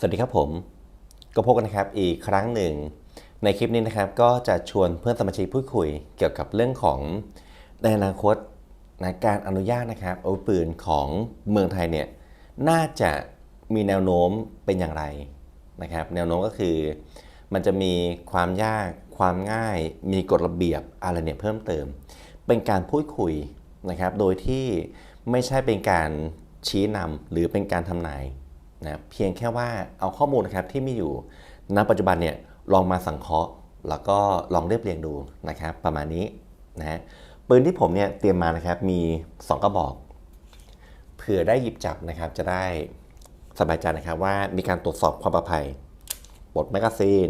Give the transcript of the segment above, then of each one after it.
สวัสดีครับผม ก็พบกันนะครับอีกครั้งหนึ่ง ในคลิปนี้นะครับก็จะชวนเพื่อนสมาชิกพูดคุย เกี่ยวกับเรื่องของในอนาคตนะการอนุญาตนะครับอาวุธปืนของเมืองไทยเนี่ยน่าจะมีแนวโน้มเป็นอย่างไรนะครับ แนวโน้มก็คือ มันจะมีความยากความง่าย มีกฎระเบียบอะไรเนี่ยเพิ่มเติม เป็นการพูดคุยนะครับ โดยที่ไม่ใช่เป็นการชี้นำหรือเป็นการทำนาย นะเพียงแค่ว่าเอาข้อมูลนะครับที่มีอยู่ณปัจจุบันเนี่ยลองมาสังเคราะห์ แล้วก็ลองเรียบเรียงดูนะครับ ประมาณนี้นะฮะปืนที่ผมเนี่ยเตรียมมานะครับมี 2 กระบอก เผื่อได้หยิบจับนะครับ จะได้สบายใจนะครับว่ามีการตรวจสอบความปลอดภัยปลดแมกกาซีน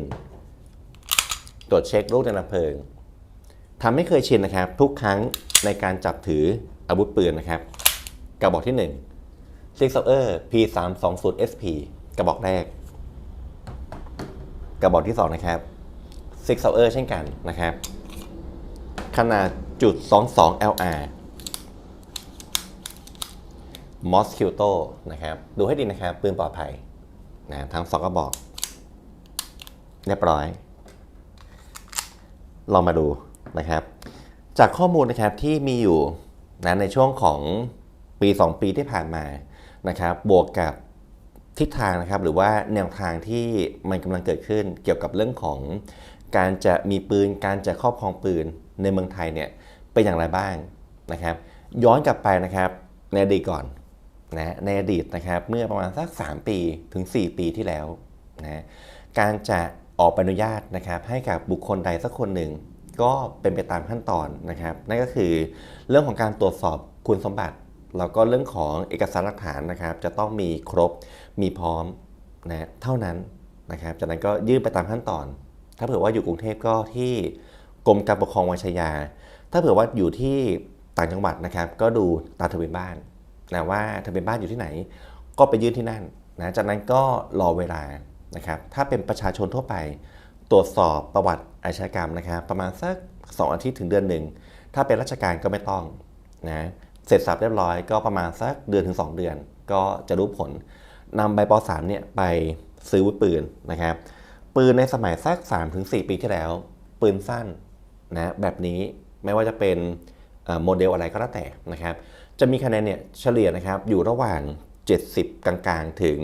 ตรวจเช็คลูกในลำเพลิงทำให้เคยชินนะครับ ทุกครั้งในการจับถืออาวุธปืนนะครับกระบอกที่ 1 Six Sauer P320 SP กระบอกแรก กระบอกที่ 2 นะครับ Six Sauer เช่นกันนะครับ ขนาดจุด 22 LR Mosquito นะครับ ดูให้ดีนะครับ ปืนปลอดภัยนะทั้งสองกระบอก เรียบร้อย ลองมาดูนะครับ จากข้อมูลนะครับที่มีอยู่นะในช่วงของปี 2 ปีที่ผ่านมา นะครับบวกกับทิศทางนะครับหรือว่าแนวทางที่มันกำลังเกิดขึ้นเกี่ยวกับเรื่องของการจะมีปืนการจะครอบครองปืนในเมืองไทยเนี่ยเป็นอย่างไรบ้างนะครับ ย้อนกลับไปนะครับในอดีตก่อนนะในอดีตนะครับเมื่อประมาณสัก 3 ปีถึง 4 ปีที่แล้วนะการจะออกใบอนุญาตนะครับให้กับบุคคลใดสักคนหนึ่งก็เป็นไปตามขั้นตอนนะครับ นั่นก็คือเรื่องของการตรวจสอบคุณสมบัติ แล้วก็เรื่องของเอกสารหลักฐานนะครับ จะต้องมีครบมีพร้อมนะเท่านั้นนะครับ จากนั้นก็ยื่นไปตามขั้นตอน ถ้าเผื่อว่าอยู่กรุงเทพก็ที่กรมการปกครองวังชยา ถ้าเผื่อว่าอยู่ที่ต่างจังหวัดนะครับ ก็ดูตามทะเบียนบ้านนะว่าทะเบียนบ้านอยู่ที่ไหน ก็ไปยื่นที่นั่นนะจากนั้นก็รอเวลานะครับ ถ้าเป็นประชาชนทั่วไป ตรวจสอบประวัติอาชญากรรมนะครับ ประมาณสัก 2 อาทิตย์ถึงเดือนหนึ่งถ้าเป็นราชการก็ไม่ต้องนะ เสร็จสับเรียบร้อยก็ประมาณสักเดือนถึง 2 เดือน ก็จะรู้ผลนำใบป .3 เนี่ยไปซื้อวุธปืนนะครับ ปืนในสมัยสัก 3-4 ปีที่แล้ว ปืนสั้นนะแบบนี้ไม่ว่าจะเป็นโมเดลอะไรก็แล้วแต่นะครับ จะมีคะแนนเนี่ยเฉลี่ยนะครับอยู่ระหว่าง 70 กลางๆถึง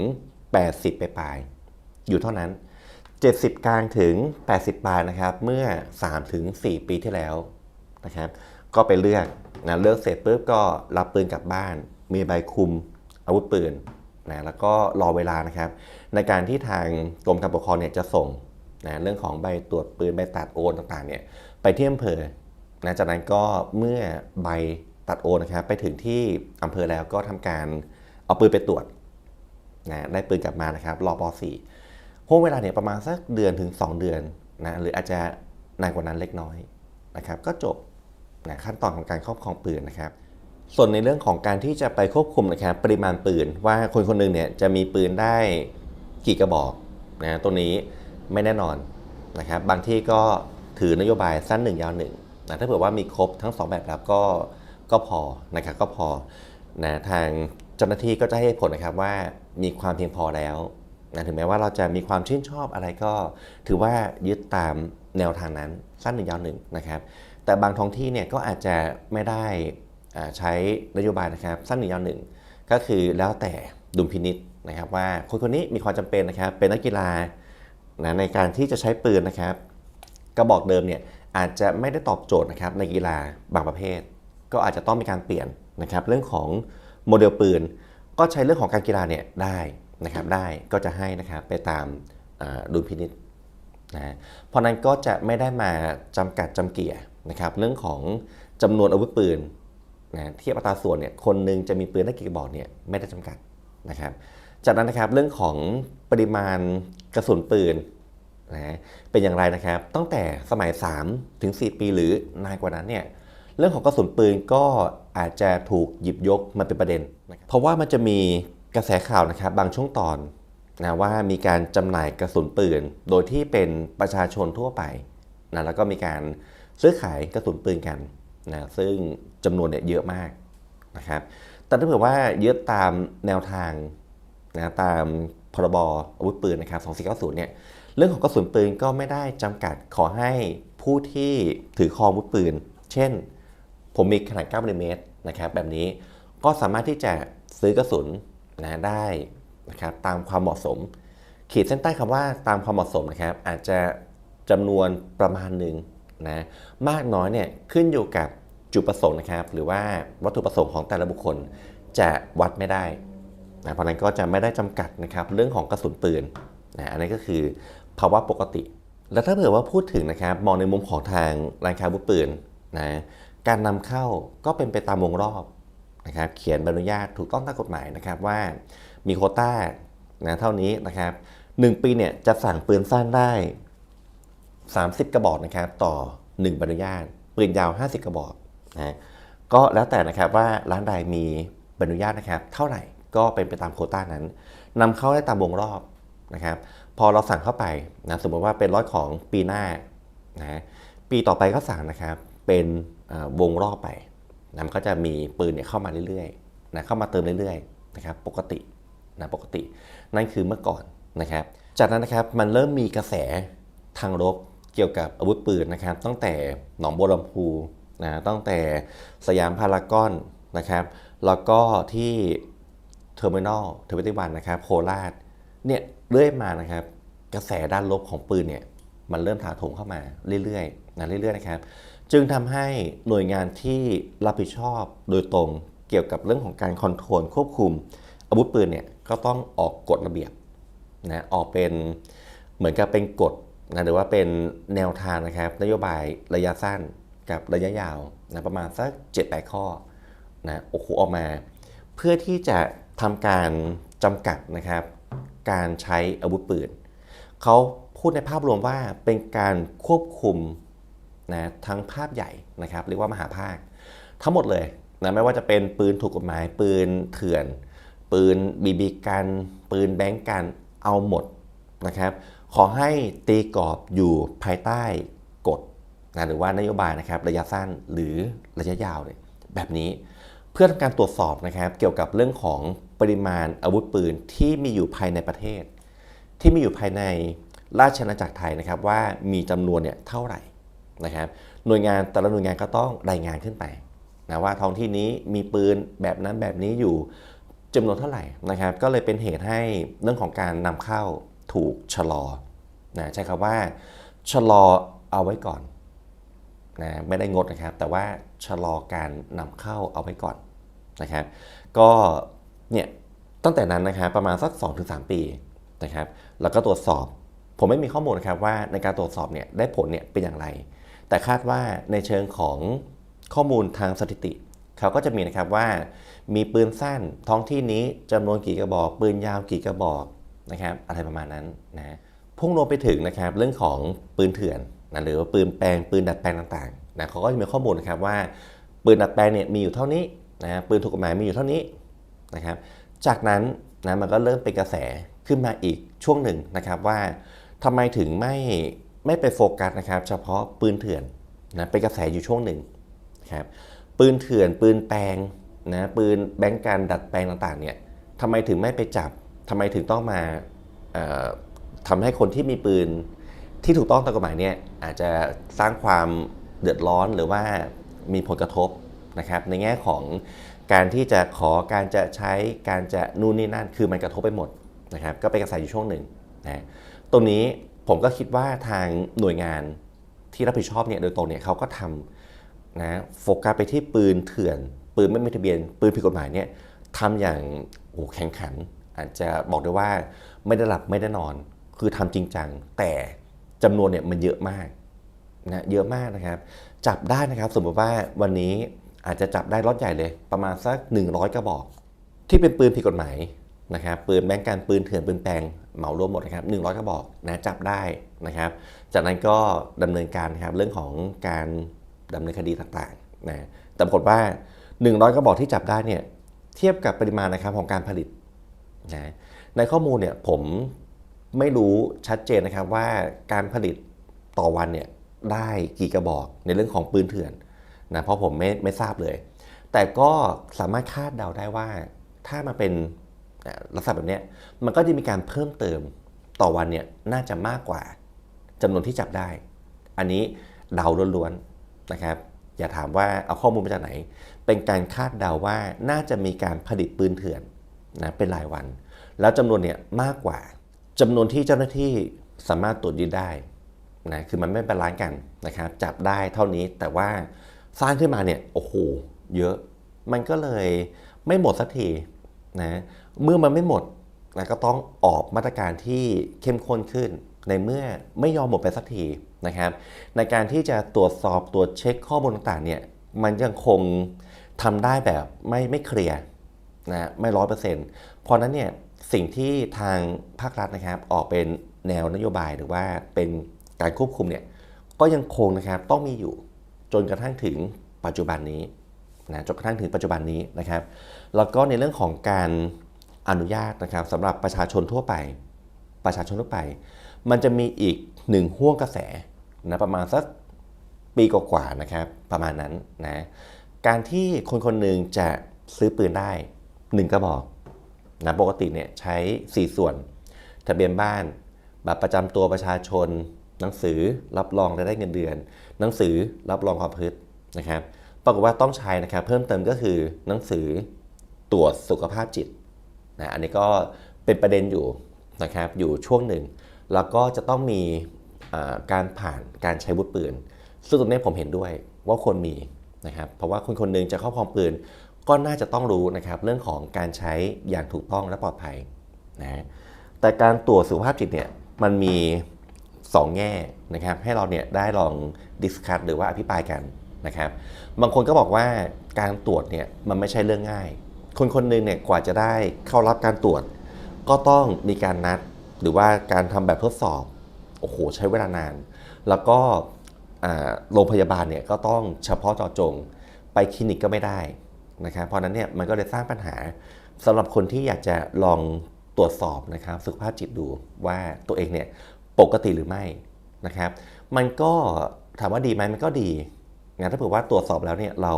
80ปลายๆอยู่เท่านั้น 70 กลางถึง 80 ปลายนะครับ เมื่อ3ถึง4ปีที่แล้วนะครับ ก็ไปเลือก นะเลือกเสร็จปุ๊บก็รับปืนกลับบ้าน มีใบคุมอาวุธปืนนะแล้วก็รอเวลานะครับ ในการที่ทางกรมการปกครองเนี่ยจะส่งนะเรื่องของใบตรวจปืนใบตัดโอนต่างๆเนี่ยไปที่อำเภอนะจากนั้นก็เมื่อใบตัดโอนนะครับไปถึงที่อำเภอแล้วก็ทำการเอาปืนไปตรวจนะได้ปืนกลับมานะครับรอป .4 ห่วงเวลาเนี่ยประมาณสักเดือนถึง 2 เดือนนะหรืออาจจะนานกว่านั้นเล็กน้อยนะครับก็จบ นะขั้นตอนของการครอบครองปืนนะครับ ส่วนในเรื่องของการที่จะไปควบคุมนะครับปริมาณปืน ว่าคนคนหนึ่งเนี่ยจะมีปืนได้กี่กระบอกนะตัวนี้ไม่แน่นอนนะครับ บางที่ก็ถือนโยบายสั้นหนึ่งยาวหนึ่งนะถ้าเผื่อว่ามีครบทั้งสองแบบแล้วก็ก็พอนะครับก็พอนะทางเจ้าหน้าที่ก็จะให้ผลนะครับว่ามีความเพียงพอแล้วนะถึงแม้ว่าเราจะมีความชื่นชอบอะไรก็ ถือว่ายึดตามแนวทางนั้นสั้นหนึ่งยาวหนึ่งนะครับ แต่บางท้องที่เนี่ยก็อาจจะไม่ได้ใช้นโยบายนะครับสั้นหนึ่งยาวหนึ่งก็คือแล้วแต่ดุลพินิษนะครับว่าคนคนนี้มีความจำเป็นนะครับเป็นนักกีฬานะในการที่จะใช้ปืนนะครับกระบอกเดิมเนี่ยอาจจะไม่ได้ตอบโจทย์นะครับในกีฬาบางประเภท ก็อาจจะต้องมีการเปลี่ยนนะครับเรื่องของโมเดลปืน ก็ใช้เรื่องของการกีฬาเนี่ยได้นะครับได้ก็จะให้นะครับไปตามดุลพินิษนะเพราะนั้นก็จะไม่ได้มาจำกัดจำเกี่ย นะครับเรื่องของจำนวนอาวุธปืนนะเทียบอัตราส่วนเนี่ยคนหนึ่งจะมีปืนได้กี่กระบอกเนี่ยไม่ได้จำกัดนะครับจากนั้นนะครับเรื่องของปริมาณกระสุนปืนนะเป็นอย่างไรนะครับ ตั้งแต่สมัย 3 ถึง 4 ปีหรือนานกว่านั้นเนี่ยเรื่องของกระสุนปืนก็อาจจะถูกหยิบยกมาเป็นประเด็นนะเพราะว่ามันจะมีกระแสข่าวนะครับบางช่วงตอนนะว่ามีการจำหน่ายกระสุนปืน โดยที่เป็นประชาชนทั่วไปนะแล้วก็มีการ ซื้อขายกระสุนปืนกันนะซึ่งจำนวนเนี่ยเยอะมากนะครับ แต่ถ้าเผื่อว่ายึดตามแนวทางนะตามพรบอาวุธปืนนะครับ 2490 เนี่ย เรื่องของกระสุนปืนก็ไม่ได้จำกัดขอให้ผู้ที่ถือครองอาวุธปืน เช่น ผมมีขนาด9มิลลิเมตรนะครับ แบบนี้ก็สามารถที่จะซื้อกระสุนนะได้นะครับตามความเหมาะสม ขีดเส้นใต้คำว่าตามความเหมาะสมนะครับ อาจจะจำนวนประมาณหนึ่ง นะมากน้อยเนี่ยขึ้นอยู่กับจุดประสงค์นะครับ หรือว่าวัตถุประสงค์ของแต่ละบุคคลจะวัดไม่ได้นะเพราะนั้นก็จะไม่ได้จำกัดนะครับเรื่องของกระสุนปืนนะอันนี้ก็คือภาวะปกติ แล้วถ้าเผื่อว่าพูดถึงนะครับมองในมุมของทางร้านค้าอาวุธปืนนะการนำเข้าก็เป็นไปตามวงรอบนะครับเขียนใบอนุญาตถูกต้องตามกฎหมายนะครับว่ามีโคต้านะเท่านี้นะครับ1ปีเนี่ยจะสั่งปืนสั้นได้ 30 กระบอกนะครับต่อ 1 ใบอนุญาตปืนยาว 50 กระบอกนะก็แล้วแต่นะครับว่าร้านใดมีใบอนุญาตนะครับ เท่าไหร่ก็เป็นไปตามโคต้านั้นนำเข้าได้ตามวงรอบนะครับพอเราสั่งเข้าไปนะสมมติว่าเป็นร้อยของปีหน้านะปีต่อไปก็สั่งนะครับเป็นวงรอบไปนะมันก็จะมีปืนเนี่ยเข้ามาเรื่อยๆนะเข้ามาเติมเรื่อยๆนะครับปกตินะปกติ นั่นคือเมื่อก่อนนะครับ จากนั้นนะครับมันเริ่มมีกระแสทางรบ เกี่ยวกับอาวุธปืนนะครับ ตั้งแต่หนองบัวลำพูนะตั้งแต่สยามพารากอนนะครับ แล้วก็ที่เทอร์มินอลเทอร์มินวันนะครับโคราชเนี่ยเรื่อยมานะครับ กระแสด้านลบของปืนเนี่ยมันเริ่มถาโถมเข้ามาเรื่อยๆนะเรื่อยๆนะครับ จึงทำให้หน่วยงานที่รับผิดชอบโดยตรงเกี่ยวกับเรื่องของการคอนโทรลควบคุม อาวุธปืนเนี่ยก็ต้องออกกฎระเบียบนะออกเป็นเหมือนกับเป็นกฎ นะหรือว่าเป็นแนวทางนะครับนโยบายระยะสั้นกับระยะยาวนะประมาณสัก7-8ข้อนะโอ้โหออกมา เพื่อที่จะทำการจำกัดนะครับ การใช้อาวุธปืนเขาพูดในภาพรวมว่าเป็นการควบคุมนะทั้งภาพใหญ่นะครับ เรียกว่ามหาภาค ทั้งหมดเลยนะไม่ว่าจะเป็นปืนถูกกฎหมาย ปืนเถื่อน ปืนบีบีกัน ปืนแบงก์กันเอาหมดนะครับ ขอให้ตีกรอบอยู่ภายใต้กฎนะหรือว่านโยบายนะครับระยะสั้นหรือระยะยาวเนี่ยแบบนี้เพื่อทำการตรวจสอบนะครับ เกี่ยวกับเรื่องของปริมาณอาวุธปืนที่มีอยู่ภายในประเทศ ที่มีอยู่ภายในราชอาณาจักรไทยนะครับ ว่ามีจำนวนเนี่ยเท่าไหร่นะครับ หน่วยงานแต่ละหน่วยงานก็ต้องรายงานขึ้นไปนะว่าท้องที่นี้มีปืนแบบนั้นแบบนี้อยู่จำนวนเท่าไหร่นะครับ ก็เลยเป็นเหตุให้เรื่องของการนำเข้า ถูกชะลอนะใช้คำว่าชะลอเอาไว้ก่อนนะไม่ได้งดนะครับ แต่ว่าชะลอการนำเข้าเอาไว้ก่อนนะครับ ก็เนี่ยตั้งแต่นั้นนะครับประมาณสัก 2-3 ปีนะครับแล้วก็ตรวจสอบ ผมไม่มีข้อมูลนะครับว่าในการตรวจสอบเนี่ยได้ผลเนี่ยเป็นอย่างไร แต่คาดว่าในเชิงของข้อมูลทางสถิติ เขาก็จะมีนะครับว่า มีปืนสั้นท้องที่นี้จำนวนกี่กระบอก ปืนยาวกี่กระบอก นะครับอะไรประมาณนั้นนะพุ่งรวมไปถึงนะครับเรื่องของปืนเถื่อนนะหรือว่าปืนแปลงปืนดัดแปลงต่างๆนะเขาก็จะมีข้อมูลนะครับว่าปืนดัดแปลงเนี่ยมีอยู่เท่านี้นะปืนถูกกฎหมายมีอยู่เท่านี้นะครับจากนั้นนะมันก็เริ่มเป็นกระแสขึ้นมาอีกช่วงหนึ่งนะครับว่าทำไมถึงไม่ไม่ไปโฟกัสนะครับ เฉพาะปืนเถื่อนนะเป็นกระแสอยู่ช่วงหนึ่งนะครับปืนเถื่อนปืนแปลงนะปืนแบงก์การดัดแปลงต่างๆเนี่ยทำไมถึงไม่ไปจับ ทำไมถึงต้องมาเอ่อทำให้คนที่มีปืนที่ถูกต้องตามกฎหมายเนี่ยอาจจะสร้างความเดือดร้อนหรือว่ามีผลกระทบนะครับ ในแง่ของการที่จะขอการจะใช้การจะนู่นนี่นั่น คือมันกระทบไปหมดนะครับก็เป็นกระแสอยู่ช่วงหนึ่งนะตรงนี้ผมก็คิดว่าทางหน่วยงานที่รับผิดชอบเนี่ยโดยตรงเนี่ยเขาก็ทำนะโฟกัสไปที่ปืนเถื่อน ปืนไม่มีทะเบียน ปืนผิดกฎหมายเนี่ยทำอย่างโอ้แข็งขัน อาจจะบอกได้ว่าไม่ได้หลับไม่ได้นอน คือทำจริงจัง แต่จำนวนเนี่ยมันเยอะมากนะเยอะมากนะครับ จับได้นะครับ สมมติว่าวันนี้อาจจะจับได้รถใหญ่เลย ประมาณสัก 100 กระบอก ที่เป็นปืนผิดกฎหมายนะครับปืนแบงก์การปืนเถื่อนปืนแปลงเหมารวมหมดนะครับ100กระบอกนะจับได้นะครับ จากนั้นก็ดำเนินการนะครับเรื่องของการดำเนินคดีต่างๆนะแต่ปรากฏว่า 100กระบอกที่จับได้เนี่ยเทียบกับปริมาณนะครับของการผลิต นะในข้อมูลเนี่ยผมไม่รู้ชัดเจนนะครับว่าการผลิตต่อวันเนี่ยได้กี่กระบอกในเรื่องของปืนเถื่อนนะเพราะผมไม่ไม่ทราบเลย แต่ก็สามารถคาดเดาได้ว่าถ้ามาเป็นลักษณะแบบนี้มันก็จะมีการเพิ่มเติมต่อวันเนี่ยน่าจะมากกว่าจำนวนที่จับได้ อันนี้เดาล้วนๆนะครับ อย่าถามว่าเอาข้อมูลมาจากไหน เป็นการคาดเดาว่าน่าจะมีการผลิตปืนเถื่อน นะเป็นรายวัน แล้วจำนวนเนี่ยมากกว่าจำนวนที่เจ้าหน้าที่สามารถตรวจยึดได้นะคือมันไม่เป็นร้านกันนะครับจับได้เท่านี้แต่ว่าสร้างขึ้นมาเนี่ยโอ้โหเยอะ มันก็เลยไม่หมดสักทีนะเมื่อมันไม่หมดนะก็ต้องออกมาตรการที่เข้มข้นขึ้น ในเมื่อไม่ยอมหมดไปสักทีนะครับ ในการที่จะตรวจสอบตรวจเช็คข้อมูลต่างๆเนี่ยมันยังคงทำได้แบบไม่ไม่เคลียร์ นะไม่ร้อยเปอร์เซ็นต์เพราะนั้นเนี่ยสิ่งที่ทางภาครัฐนะครับออกเป็นแนวนโยบายหรือว่าเป็นการควบคุมเนี่ยก็ยังคงนะครับต้องมีอยู่จนกระทั่งถึงปัจจุบันนี้นะจนกระทั่งถึงปัจจุบันนี้นะครับ แล้วก็ในเรื่องของการอนุญาตนะครับสำหรับประชาชนทั่วไป ประชาชนทั่วไป มันจะมีอีกหนึ่งห่วงกระแสนะประมาณสักปีกว่าๆนะครับประมาณนั้นนะการที่คนคนหนึ่งจะซื้อปืนได้ 1 กระบอกนะปกติเนี่ยใช้ 4 ส่วน ทะเบียนบ้านบัตรประจำตัวประชาชน หนังสือรับรองรายได้เงินเดือน หนังสือรับรองความพฤตินะครับปรากฏว่าต้องใช้นะครับเพิ่มเติมก็คือหนังสือตรวจสุขภาพจิตนะอันนี้ก็เป็นประเด็นอยู่นะครับอยู่ช่วงหนึ่ง แล้วก็จะต้องมีการผ่านการใช้วุธปืนซึ่งตรงนี้ผมเห็นด้วยว่าควรมีนะครับเพราะว่าคนคนหนึ่งจะครอบครองปืน ก็น่าจะต้องรู้นะครับเรื่องของการใช้อย่างถูกต้องและปลอดภัยนะแต่การตรวจสุขภาพจิตเนี่ยมันมี 2 แง่นะครับให้เราเนี่ยได้ลองดิสคัตหรือว่าอภิปรายกันนะครับบางคนก็บอกว่าการตรวจเนี่ยมันไม่ใช่เรื่องง่าย คนคนหนึ่งเนี่ยกว่าจะได้เข้ารับการตรวจ ก็ต้องมีการนัดหรือว่าการทำแบบทดสอบโอ้โหใช้เวลานาน แล้วก็โรงพยาบาลเนี่ยก็ต้องเฉพาะเจาะจง ไปคลินิกก็ไม่ได้ นะครับเพราะนั้นเนี่ยมันก็เลยสร้างปัญหาสำหรับคนที่อยากจะลองตรวจสอบนะครับสุขภาพจิตดูว่าตัวเองเนี่ยปกติหรือไม่นะครับ มันก็ถามว่าดีไหมมันก็ดีงานถ้าเผื่อว่าตรวจสอบแล้วเนี่ยเรา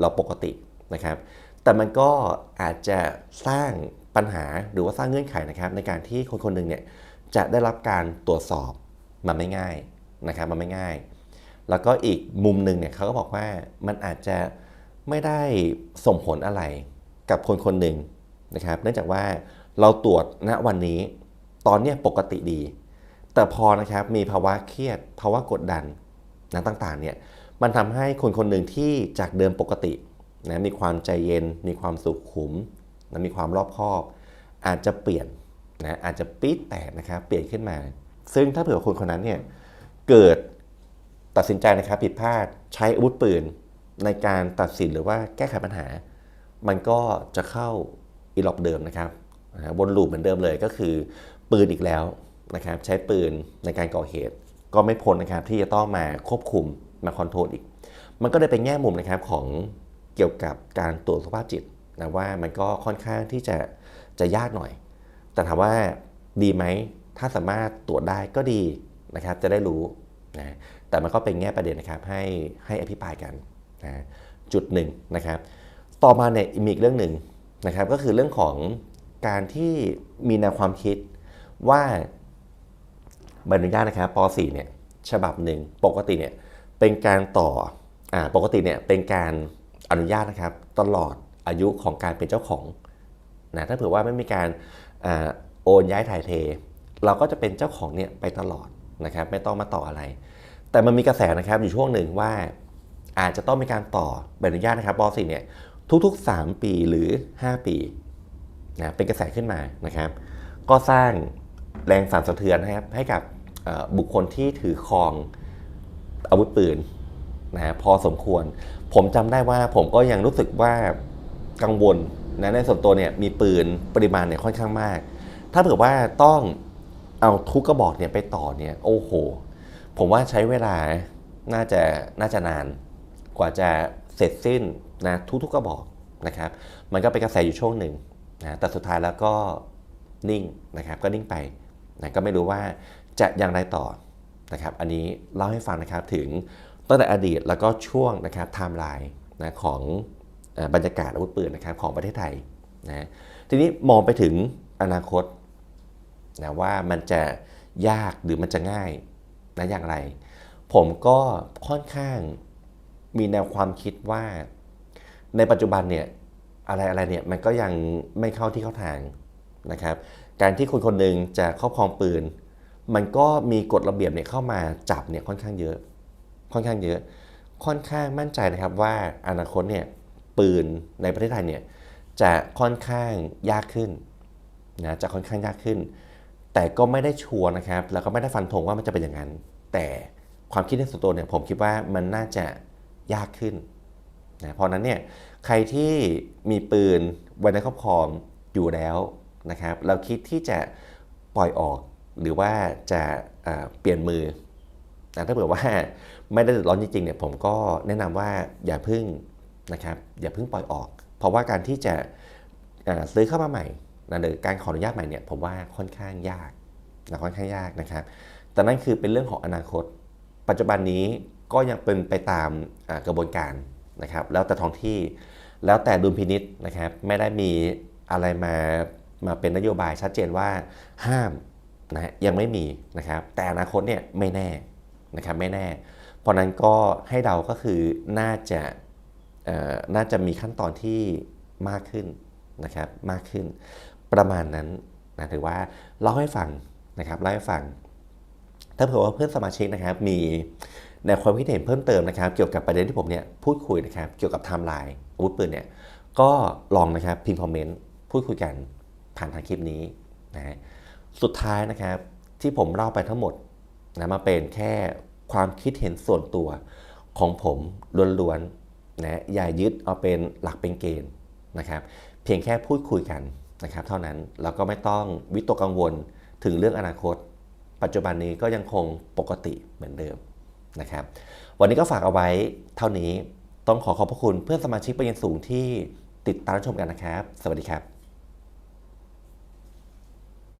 เราปกตินะครับ แต่มันก็อาจจะสร้างปัญหาหรือว่าสร้างเงื่อนไขนะครับ ในการที่คนคนหนึ่งเนี่ยจะได้รับการตรวจสอบมันไม่ง่ายนะครับมันไม่ง่าย แล้วก็อีกมุมหนึ่งเนี่ยเขาก็บอกว่ามันอาจจะ ไม่ได้ส่งผลอะไรกับคนคนหนึ่งนะครับ เนื่องจากว่าเราตรวจณวันนี้ ตอนนี้ปกติดี แต่พอนะครับมีภาวะเครียดภาวะกดดันนะต่างๆเนี่ยมันทำให้คนคนหนึ่งที่จากเดิมปกตินะมีความใจเย็น มีความสุขุมนะมีความรอบคอบ อาจจะเปลี่ยนนะอาจจะปี๊ดแตกนะครับเปลี่ยนขึ้นมา ซึ่งถ้าเผื่อคนคนนั้นเนี่ยเกิดตัดสินใจนะครับผิดพลาดใช้อาวุธปืน ในการตัดสินหรือว่าแก้ไขปัญหา มันก็จะเข้าอีหลอบเดิมนะครับวนลูปเหมือนเดิมเลยก็คือ ปืนอีกแล้วนะครับใช้ปืนในการก่อเหตุ ก็ไม่พ้นนะครับที่จะต้องมาควบคุมมาคอนโทรลอีก มันก็ได้เป็นแง่มุมนะครับของเกี่ยวกับการตรวจสภาพจิตนะว่ามันก็ค่อนข้างที่จะจะยากหน่อย แต่ถามว่าดีไหมถ้าสามารถตรวจได้ก็ดีนะครับจะได้รู้นะแต่มันก็เป็นแง่ประเด็นนะครับให้ให้อภิปรายกัน นะจุดหนึ่งนะครับต่อมาเนี่ยมีอีกเรื่องหนึ่งนะครับก็คือเรื่องของการที่มีแนวความคิดว่าใบอนุญาตนะครับป .4 เนี่ยฉบับหนึ่งปกติเนี่ยเป็นการต่ออปกติเนี่ยเป็นการอนุญาตนะครับตลอดอายุของการเป็นเจ้าของนะถ้าเผื่อว่าไม่มีการอโอนย้ายถ่ายเท เราก็จะเป็นเจ้าของเนี่ยไปตลอดนะครับไม่ต้องมาต่ออะไร แต่มันมีกระแสนะครับอยู่ช่วงหนึ่งว่า อาจจะต้องมีการต่อใบอนุญาตนะครับป .4 เนี่ยทุกๆ 3 ปีหรือ 5 ปีนะเป็นกระแสขึ้นมานะครับ ก็สร้างแรงสั่นสะเทือนนะครับให้กับบุคคลที่ถือครองอาวุธปืนนะพอสมควร ผมจำได้ว่าผมก็ยังรู้สึกว่ากังวลนะในส่วนตัวเนี่ยมีปืนปริมาณเนี่ยค่อนข้างมาก ถ้าเผื่อว่าต้องเอาทุกกระบอกเนี่ยไปต่อเนี่ยโอ้โห ผมว่าใช้เวลาน่าจะน่าจะนาน กว่าจะเสร็จสิ้นนะทุกๆกระบอกนะครับ มันก็เป็นกระแสอยู่ช่วงหนึ่งนะแต่สุดท้ายแล้วก็นิ่งนะครับก็นิ่งไปนะก็ไม่รู้ว่าจะอย่างไรต่อนะครับ อันนี้เล่าให้ฟังนะครับถึงตั้งแต่อดีตแล้วก็ช่วงนะครับไทม์ไลน์นะของบรรยากาศอาวุธปืนนะครับของประเทศไทยนะทีนี้มองไปถึงอนาคตนะว่ามันจะยากหรือมันจะง่ายนะอย่างไร ผมก็ค่อนข้าง มีแนวความคิดว่า ในปัจจุบันเนี่ยอะไรอะไรเนี่ยมันก็ยังไม่เข้าที่เข้าทางนะครับ การที่คนคนหนึ่งจะครอบครองปืน มันก็มีกฎระเบียบเนี่ยเข้ามาจับเนี่ยค่อนข้างเยอะ ค่อนข้างเยอะ ค่อนข้างมั่นใจนะครับว่าอนาคตเนี่ยปืนในประเทศไทยเนี่ยจะค่อนข้างยากขึ้นนะจะค่อนข้างยากขึ้น แต่ก็ไม่ได้ชัวร์นะครับ แล้วก็ไม่ได้ฟันธงว่ามันจะเป็นอย่างนั้น แต่ความคิดในส่วนตัวเนี่ยผมคิดว่ามันน่าจะ ยากขึ้นนะเพราะนั้นเนี่ยใครที่มีปืนไว้ในครอบครองอยู่แล้วนะครับ เราคิดที่จะปล่อยออกหรือว่าจะเอ่อเปลี่ยนมือนะถ้าเผื่อว่าไม่ได้ร้อนจริงๆเนี่ยผมก็แนะนำว่าอย่าพึ่งนะครับอย่าพึ่งปล่อยออก เพราะว่าการที่จะซื้อเข้ามาใหม่นะหรือการขออนุญาตใหม่เนี่ยผมว่าค่อนข้างยากนะค่อนข้างยากนะครับแต่นั่นคือเป็นเรื่องของอนาคต ปัจจุบันนี้ ก็ยังเป็นไปตามกระบวนการนะครับ แล้วแต่ท้องที่แล้วแต่ดุลพินิษนะครับ ไม่ได้มีอะไรมามาเป็นนโยบายชัดเจนว่าห้ามนะฮะยังไม่มีนะครับ แต่อนาคตเนี่ยไม่แน่นะครับไม่แน่ เพราะนั้นก็ให้เดาก็คือน่าจะน่าจะมีขั้นตอนที่มากขึ้นนะครับมากขึ้น ประมาณนั้นนะถือว่าเล่าให้ฟังนะครับเล่าให้ฟัง ถ้าเผื่อว่าเพื่อนสมาชิกนะครับมี แนความคิดเห็นเพิ่มเติมนะครับ เกี่ยวกับประเด็นที่ผมเนี่ยพูดคุยนะครับ เกี่ยวกับไทม์ไลน์อาวุธปืนเนี่ยก็ลองนะครับพิมพ์คอมเมนต์พูดคุยกันผ่านทางคลิปนี้นะฮะสุดท้ายนะครับที่ผมเล่าไปทั้งหมดนะมาเป็นแค่ความคิดเห็นส่วนตัวของผมล้วนๆนะอย่ายึดเอาเป็นหลักเป็นเกณฑ์นะครับ เพียงแค่พูดคุยกันนะครับ เท่านั้นแล้วก็ไม่ต้องวิตกกังวลถึงเรื่องอนาคต ปัจจุบันนี้ก็ยังคงปกติเหมือนเดิม นะครับ วันนี้ก็ฝากเอาไว้เท่านี้ต้องขอขอบพระคุณเพื่อนสมาชิกเป็นอย่างสูงที่ติดตามชมกันนะครับ สวัสดีครับ